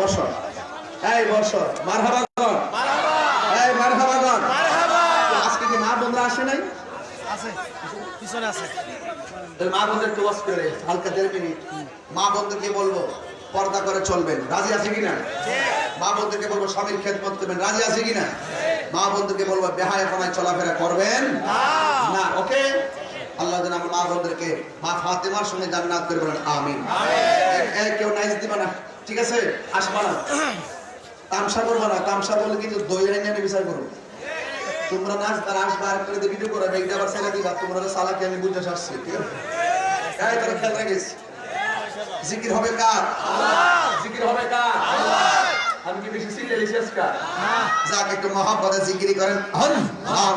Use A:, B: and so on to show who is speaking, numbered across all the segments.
A: বসো এই বসো মারহাবাগন এই মারহাবাগন আজকে কি মা বোনরা আসে নাই?
B: আছে পিছনে আছে।
A: মা বোনদের টুয়াস করে হালকা দেড় মিনিট। মা বন্ধুকে বলব পর্দা করে চলবেন। রাজি আছে কিনা? মা বন্ধুকে বলব স্বামীর খেদমত করবেন। রাজি আছে কিনা? মা বন্ধুকে বলব বেহায় কোনায় চলাফেরা করবেন? না ওকে? আল্লাহ যেন আমার মা বন্ধুকে মা ফাতেমার সঙ্গে জান্নাত করে বলেন আমিন। কেউ নাইজ দিবা না ঠিক আছে? আসবা না। তামসা করবা না তামসা বলে কিন্তু দই আইনে বিচার করব। তোমরা নাচ তারা আসবা আর করে ভিডিও করো এইটা আবার ছেড়ে দিবা তোমরা সালাকে আমি বুঝতে আসছি ঠিক আছে? তারা খেয়াল রাখিস। জিকির হবে কার? জিকির হবে কার? আমি কি বেশি সিরিয়াল কার? যাক একটু মহাব্বতে জিকিরি করেন। হন। হন।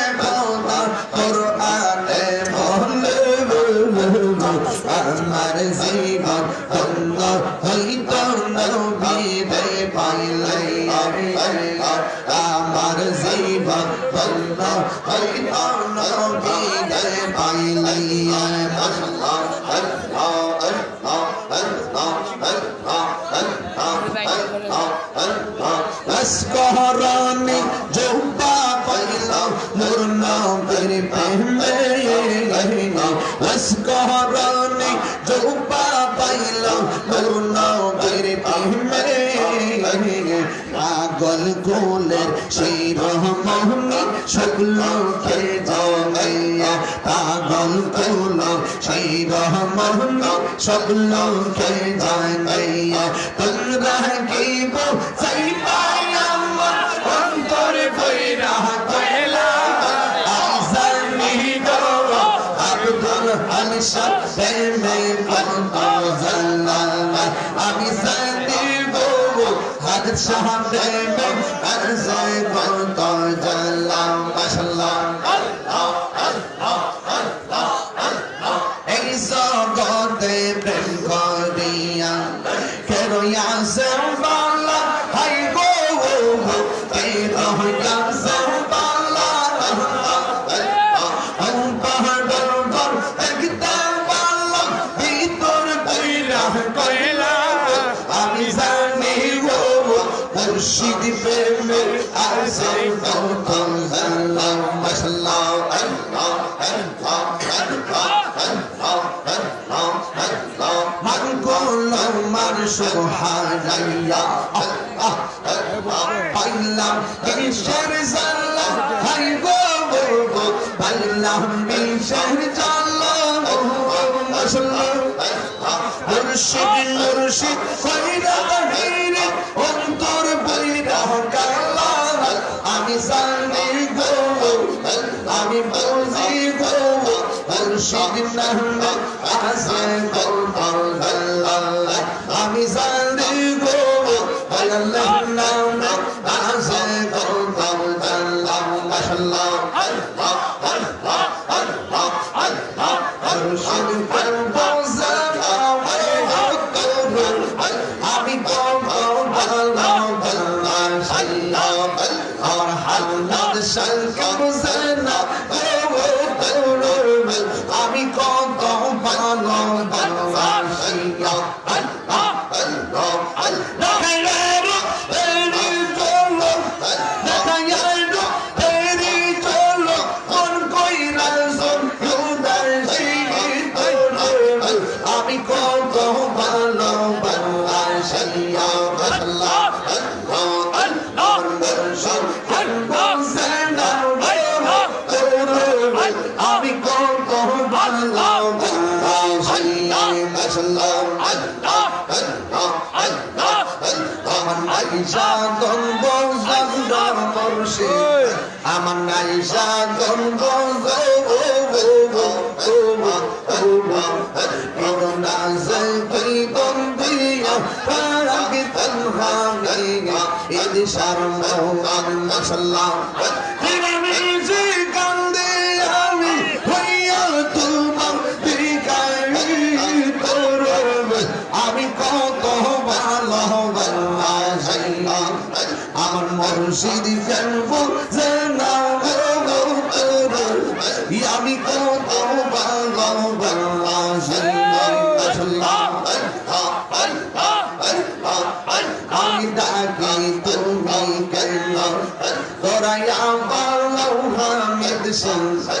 A: আমার জীবন ধন্য হইত নবীরে পাইলে আল্লাহ আল্লাহ আল্লাহ আল্লাহ আল্লাহ আল্লাহ আসকরানি জুব্বা পাইলাম নূর নবীর প্রেমে গহিনা আসকরানি জুব্বা সেই রহমনি শুক্লকে জমাইয়া পাগল কোলের সেই রহমনি শুক্লকে জমাইয়া তোমরা কি চাই আমার হাত সাহাবে আরজে কত জাল্লা মাশাআল্লাহ আল্লাহ আল্লাহ আল্লাহ আল্লাহ এই জগতে প্রেম মুর্শিদ প্রেমে আছে কত জাল্লা মাশাআল্লাহ আল্লাহ আল্লাহ আল্লাহ আল্লাহ আল্লাহ আল্লাহ মান কোন মান সুবহানাল্লাহ আল্লাহ আল্লাহ পাইলাম কিসের জাল্লা হাই গো গো পাইলাম কিসের জাল্লা মাশাআল্লাহ মুর্শিদ মুর্শিদ কইরা বাহিরে অন্তর আমি জানি গো আমি বুঝি গো মুর্শিদ নামে আসে গো আল্লাহ আল্লাহ আল্লাহ আল্লাহ আল্লাহ আমার আইসা গন্ধ জান্দার মর্ষে আমার আইসা গন্ধ ইদিশার মহান মশলা আমার মরশিদ ফেলব যে না আমি কত আমি ডাকি তুমি কেন? দৌড়াইয়া পালো হামিদ সিং দৌড়াইয়া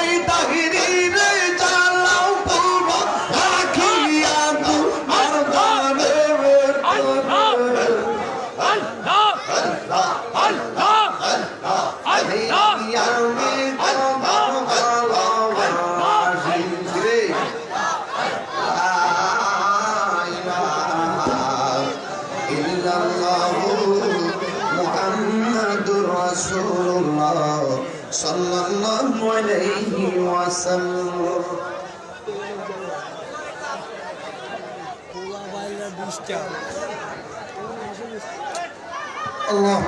A: alayhi wa sallam
B: পোলা বাইলা বিশটা
A: Allah